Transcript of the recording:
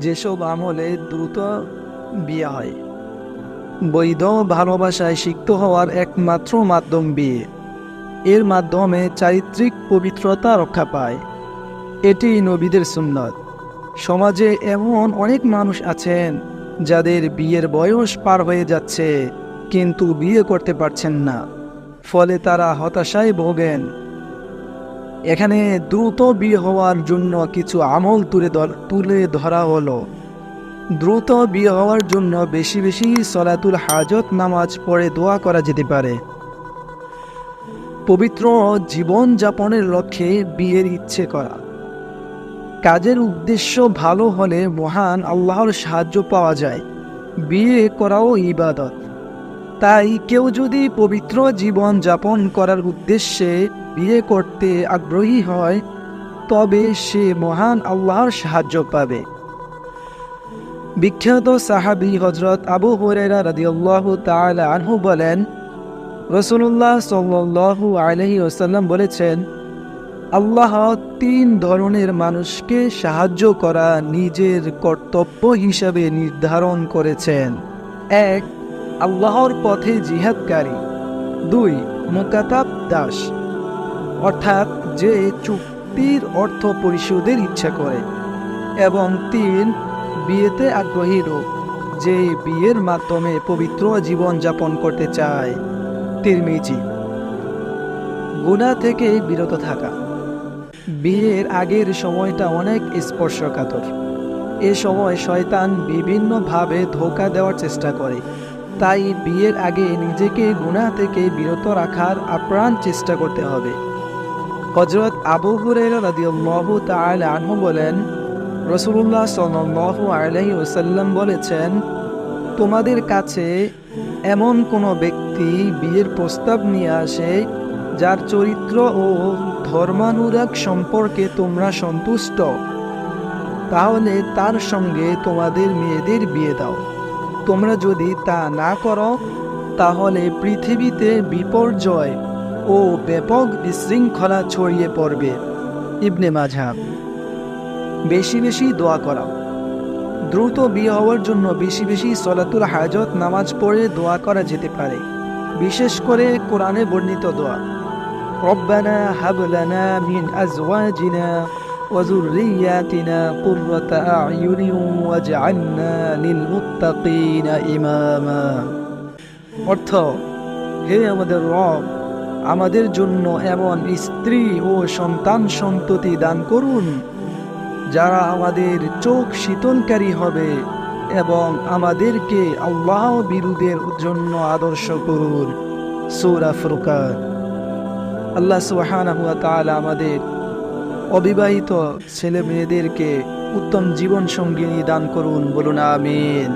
যেসব আমলে দ্রুত বিয়ে হয়। বৈধ ভালোবাসায় সিক্ত হওয়ার একমাত্র মাধ্যম বিয়ে। এর মাধ্যমে চারিত্রিক পবিত্রতা রক্ষা পায়। এটি নবীদের সুন্নত। সমাজে এমন অনেক মানুষ আছেন যাদের বিয়ের বয়স পার হয়ে যাচ্ছে, কিন্তু বিয়ে করতে পারছেন না। ফলে তারা হতাশায় ভোগেন। এখানে দ্রুত বিয়ে হওয়ার জন্য কিছু আমল তুলে তুলে ধরা হলো। দ্রুত বিয়ে হওয়ার জন্য বেশি বেশি সলাতুল হাজত নামাজ পড়ে দোয়া করা যেতে পারে। পবিত্র জীবন যাপনের লক্ষ্যে বিয়ের ইচ্ছে করা। কাজের উদ্দেশ্য ভালো হলে মহান আল্লাহর সাহায্য পাওয়া যায়। বিয়ে করাও ইবাদত। তাই কেউ যদি পবিত্র জীবন যাপন করার উদ্দেশ্যে বিয়ে করতে আগ্রহী হয়, তবে সে মহান আল্লাহর সাহায্য পাবে। বিখ্যাত সাহাবি হজরত আবু হরেরা রাদিয়াল্লাহু তাআলা আনহু বলেন রসুল্লাহ সাল্লাল্লাহু আলাইহি ওসাল্লাম বলেছেন, আল্লাহ তিন ধরনের মানুষকে সাহায্য করা নিজের কর্তব্য হিসাবে নির্ধারণ করেছেন। এক আল্লাহর পথে জিহাদকারী। দুই, মোকাতাব দাস। অর্থাৎ যে চুক্তির অর্থ পরিশোধের ইচ্ছা করে। এবং তিন, বিয়েতে আগ্রহী লোক, যে বিয়ের মাধ্যমে পবিত্র জীবন যাপন করতে চায়। তিরমিজি। গুণা থেকে বিরত থাকা। বিয়ের আগের সময়টা অনেক স্পর্শকাতর। এ সময় শয়তান বিভিন্নভাবে ধোকা দেওয়ার চেষ্টা করে। তাই বিয়ের আগে নিজেকে গুণা থেকে বিরত রাখার আপ্রাণ চেষ্টা করতে হবে। হজরত আবু হুরাইরা রাদিয়াল্লাহু তাআলা আনহু বলেন রসুল্লাহ সাল্লাল্লাহু আলাইহি ওসাল্লাম বলেছেন, তোমাদের কাছে এমন কোনো ব্যক্তি বিয়ের প্রস্তাব নিয়ে আসে, যার চরিত্র ও ধর্মানুরাগ সম্পর্কে তোমরা সন্তুষ্ট। তাহলে তার সঙ্গে তোমাদের মেয়েদের বিয়ে দাও। তোমরা যদি তা না করো, তাহলে পৃথিবীতে বিপর্যয় ও ব্যাপক বিশৃঙ্খলা ছড়িয়ে পড়বে। ইবনে মাঝাব বেশি বেশি দোয়া করা দ্রুত বিয়ে হওয়ার জন্য বেশি বেশি সলাতুল হাজত নামাজ পড়ে দোয়া করা যেতে পারে। বিশেষ করে কোরআনে বর্ণিত দোয়া, রব্বানা হাবলানা মিন আজওয়াজিনা وذرياتنا قرة أعين واجعلنا للمتقين إماما অর্থ হে আমাদের রব আমাদের জন্য এমন স্ত্রী ও সন্তান সন্ততি দান করুন যারা আমাদের চোখ শীতলকারী হবে এবং আমাদেরকে আল্লাহ বিরুদের জন্য আদর্শ করুন সৌরা ফুরকান আল্লাহ সুবহানাহু ওয়া তাআলা আমাদের অবিবাহিত ছেলে মেয়েদেরকে উত্তম জীবন সঙ্গিনী দান করুন বলুন আমিন।